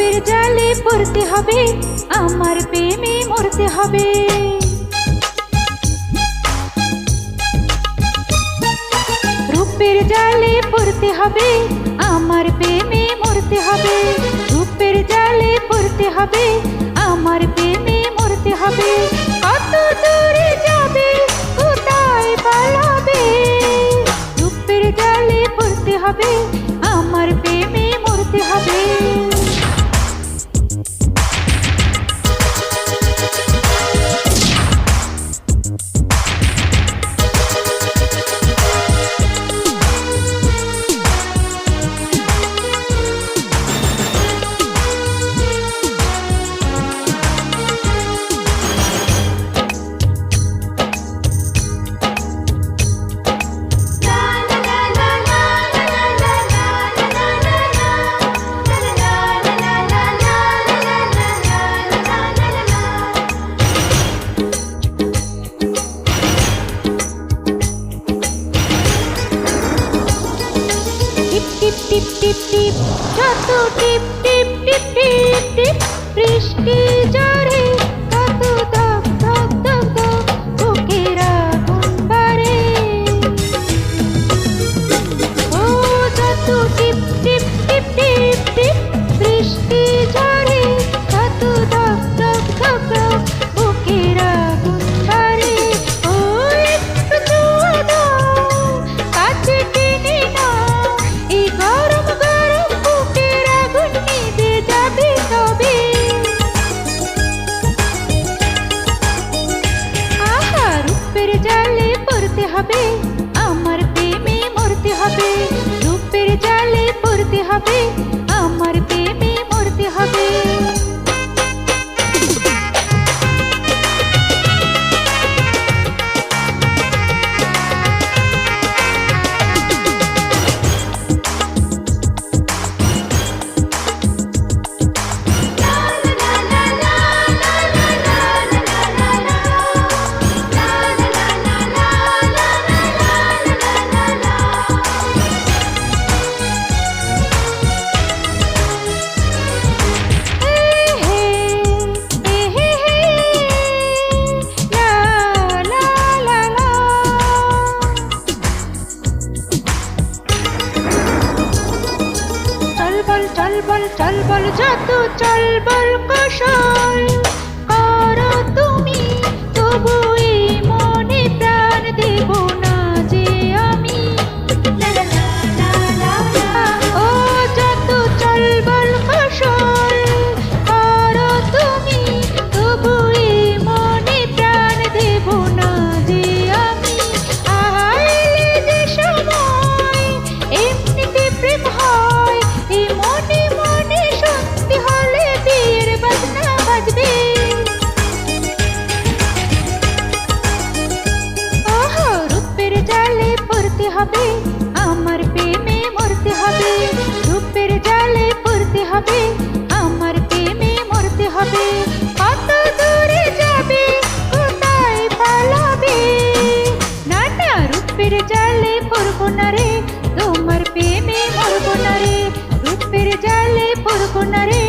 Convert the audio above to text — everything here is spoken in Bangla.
পাপের জালে পড়তে হবে, আমার প্রেমে মরতে হবে। রূপের জালে পড়তে হবে, আমার প্রেমে মরতে হবে। টিপ টিপ টিপ টিপ যত টিপ টিপ টিপ টিপ টিপ বৃষ্টি জোরে be চল বল যত চল বল কৌশল করো তুমি তবুই হবে, আমার প্রেমে মরতে হবে রূপের জালে পড়তে হবে, আমার প্রেমে মরতে হবে। কত দূরে যাবে, কোথায় পালাবে? না না, রূপের জালে পড়ব রে, তোমার প্রেমে মরবো না রে, রূপের জালে পড়ব না রে।